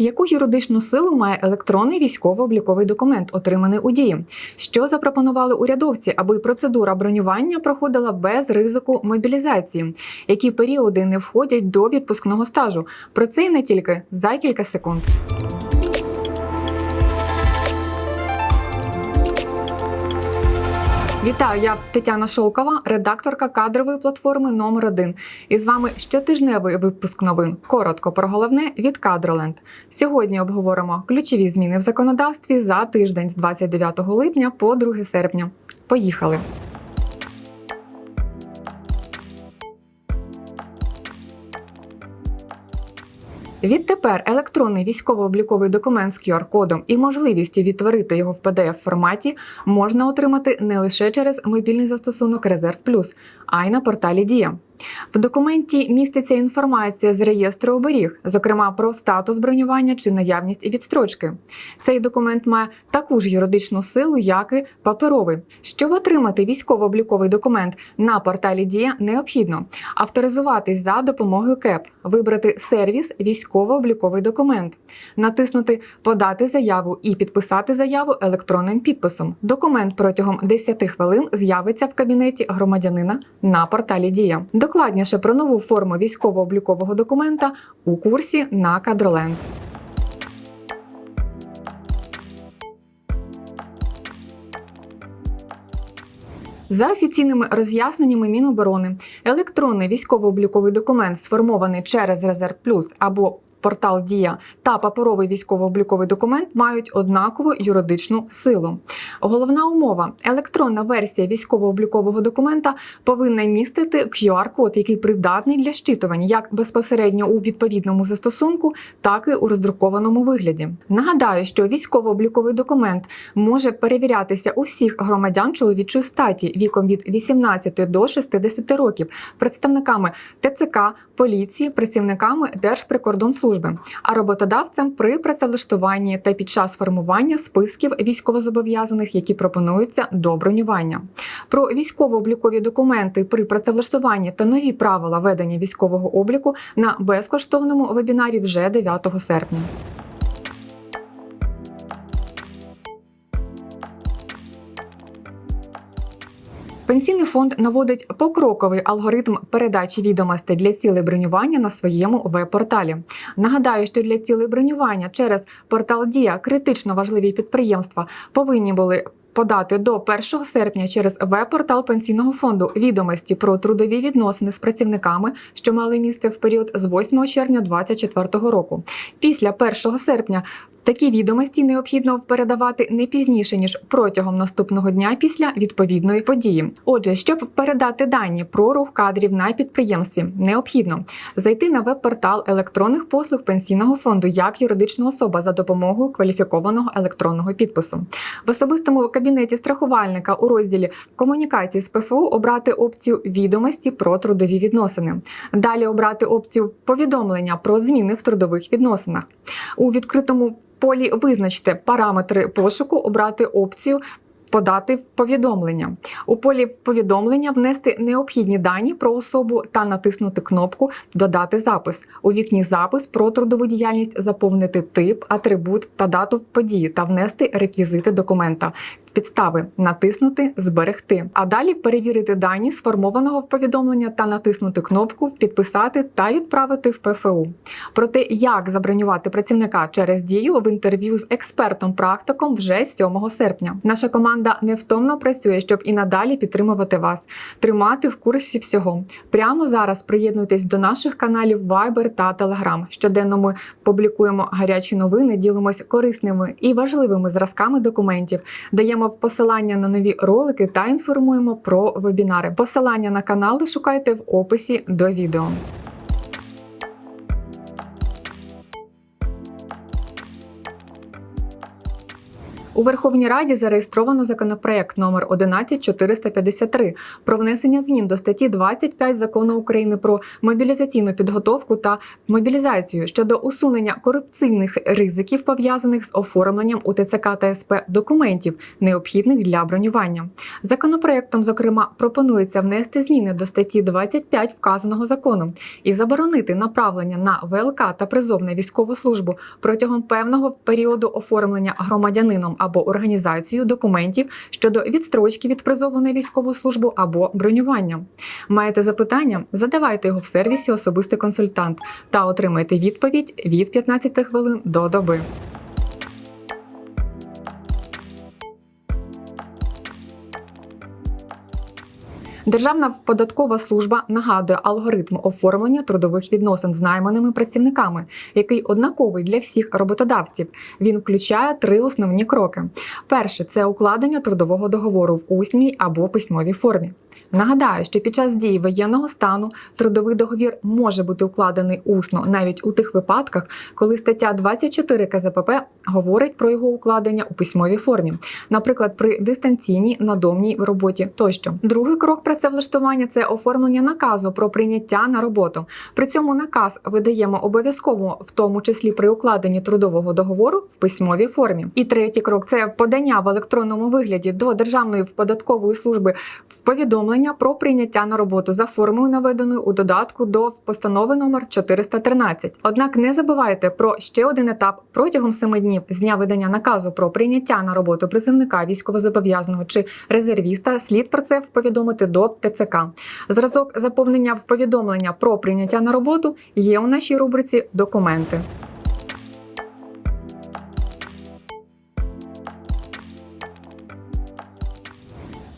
Яку юридичну силу має електронний військово-обліковий документ, отриманий у дії? Що запропонували урядовці, аби процедура бронювання проходила без ризику мобілізації? Які періоди не входять до відпускного стажу? Про це і не тільки за кілька секунд. Вітаю, я Тетяна Шолкова, редакторка кадрової платформи номер 1 І з вами щотижневий випуск новин. Коротко про головне від Кадроленд. Сьогодні обговоримо ключові зміни в законодавстві за тиждень з 29 липня по 2 серпня. Поїхали! Відтепер електронний військово-обліковий документ з QR-кодом і можливістю відтворити його в pdf форматі можна отримати не лише через мобільний застосунок Резерв Плюс, а й на порталі Дія. В документі міститься інформація з реєстру оберіг, зокрема про статус бронювання чи наявність і відстрочки. Цей документ має таку ж юридичну силу, як і паперовий. Щоб отримати військово-обліковий документ на порталі Дія, необхідно авторизуватись за допомогою КЕП, вибрати сервіс військово-обліковий документ, натиснути Подати заяву і підписати заяву електронним підписом. Документ протягом 10 хвилин з'явиться в кабінеті громадянина на порталі Дія. Докладніше про нову форму військово-облікового документа у курсі на Кадроленд. За офіційними роз'ясненнями Міноборони, електронний військово-обліковий документ, сформований через Резерв Плюс або Портал Дія та паперовий військово-обліковий документ мають однакову юридичну силу. Головна умова: електронна версія військово-облікового документа повинна містити QR-код, який придатний для щитування як безпосередньо у відповідному застосунку, так і у роздрукованому вигляді. Нагадаю, що військово-обліковий документ може перевірятися у всіх громадян чоловічої статі віком від 18 до 60 років, представниками ТЦК, поліції, працівниками Держприкордонслужби, а роботодавцем при працевлаштуванні та під час формування списків військовозобов'язаних, які пропонуються до бронювання. Про військово-облікові документи при працевлаштуванні та нові правила ведення військового обліку на безкоштовному вебінарі вже 9 серпня. Пенсійний фонд наводить покроковий алгоритм передачі відомостей для цілей бронювання на своєму веб-порталі. Нагадаю, що для цілей бронювання через портал Дія критично важливі підприємства повинні були. Подати до 1 серпня через веб-портал пенсійного фонду відомості про трудові відносини з працівниками, що мали місце в період з 8 червня 2024 року. Після 1 серпня Такі відомості необхідно передавати не пізніше ніж протягом наступного дня після відповідної події. Отже, щоб передати дані про рух кадрів на підприємстві, необхідно зайти на веб-портал електронних послуг пенсійного фонду як юридична особа за допомогою кваліфікованого електронного підпису. В особистому кабінеті страхувальника у розділі комунікації з ПФУ обрати опцію відомості про трудові відносини. Далі обрати опцію повідомлення про зміни в трудових відносинах. У відкритому полі визначте параметри пошуку, обрати опцію. Подати повідомлення у полі повідомлення внести необхідні дані про особу та натиснути кнопку Додати запис у вікні запис про трудову діяльність заповнити тип, атрибут та дату в події та внести реквізити документа. Підстави натиснути Зберегти, а далі перевірити дані сформованого в повідомлення та натиснути кнопку Підписати та відправити в ПФУ. Про те, як забронювати працівника через дію в інтерв'ю з експертом-практиком вже 7 серпня. Наша команда невтомно працює, щоб і надалі підтримувати вас, тримати в курсі всього. Прямо зараз приєднуйтесь до наших каналів Viber та Telegram. Щоденно ми публікуємо гарячі новини, ділимось корисними і важливими зразками документів, даємо в посилання на нові ролики та інформуємо про вебінари. Посилання на канали шукайте в описі до відео. У Верховній Раді зареєстровано законопроект номер 11453 про внесення змін до статті 25 закону України про мобілізаційну підготовку та мобілізацію щодо усунення корупційних ризиків пов'язаних з оформленням у ТЦК та СП документів, необхідних для бронювання. Законопроектом, зокрема, пропонується внести зміни до статті 25 вказаного закону і заборонити направлення на ВЛК та призов на військову службу протягом певного періоду оформлення громадянином або організацію документів щодо відстрочки від призову на військову службу або бронювання. Маєте запитання? Задавайте його в сервісі Особистий консультант та отримайте відповідь від 15 хвилин до доби. Державна податкова служба нагадує алгоритм оформлення трудових відносин з найманими працівниками, який однаковий для всіх роботодавців. Він включає три основні кроки: перше це укладення трудового договору в усній або письмовій формі. Нагадаю, що під час дії воєнного стану трудовий договір може бути укладений усно навіть у тих випадках, коли стаття 24 КЗПП говорить про його укладення у письмовій формі, наприклад, при дистанційній надомній роботі тощо. Другий крок працевлаштування це оформлення наказу про прийняття на роботу. При цьому наказ видаємо обов'язково, в тому числі при укладенні трудового договору в письмовій формі. І третій крок це подання в електронному вигляді до Державної податкової служби повідомлення про прийняття на роботу за формою, наведеною у додатку до постанови номер 413. Однак не забувайте про ще один етап протягом семи днів з дня видання наказу про прийняття на роботу призовника військовозобов'язаного чи резервіста. Слід про це повідомити до ТЦК. Зразок заповнення повідомлення про прийняття на роботу є у нашій рубриці Документи.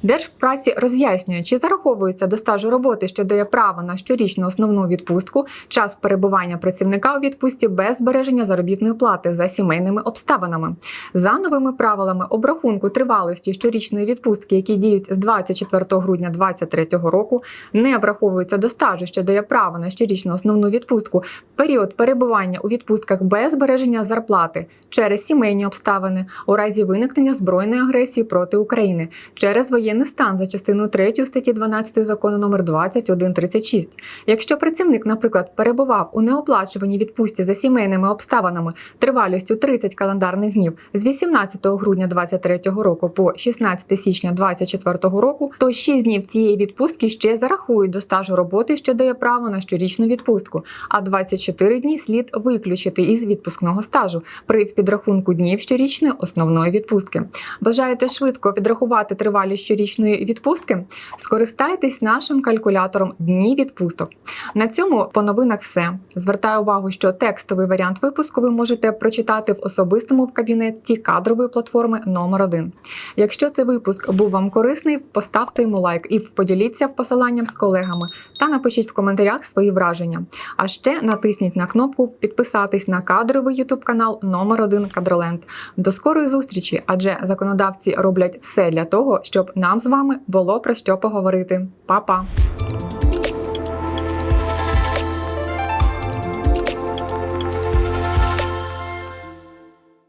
Держпраці роз'яснює, чи зараховується до стажу роботи, що дає право на щорічну основну відпустку, час перебування працівника у відпустці без збереження заробітної плати за сімейними обставинами. За новими правилами обрахунку тривалості щорічної відпустки, які діють з 24 грудня 2023 року, не враховуються до стажу, що дає право на щорічну основну відпустку в період перебування у відпустках без збереження зарплати через сімейні обставини у разі виникнення збройної агресії проти України через воєнний стан за частиною 3 статті 12 закону номер 2136. Якщо працівник, наприклад, перебував у неоплачуваній відпустці за сімейними обставинами тривалістю 30 календарних днів з 18 грудня 2023 року по 16 січня 2024 року, то 6 днів цієї відпустки ще зарахують до стажу роботи, що дає право на щорічну відпустку, а 24 дні слід виключити із відпускного стажу при підрахунку днів щорічної основної відпустки. Бажаєте швидко відрахувати тривалість щорічної відпустки? Скористайтесь нашим калькулятором дні відпусток. На цьому по новинах все. Звертаю увагу, що текстовий варіант випуску ви можете прочитати в особистому в кабінеті кадрової платформи номер 1 Якщо цей випуск був вам корисний, поставте йому лайк і поділіться посиланням з колегами та напишіть в коментарях свої враження. А ще натисніть на кнопку підписатись на кадровий YouTube канал номер 1 Кадроленд. До скорої зустрічі, адже законодавці роблять все для того, щоб нам з вами було про що поговорити. Па-па!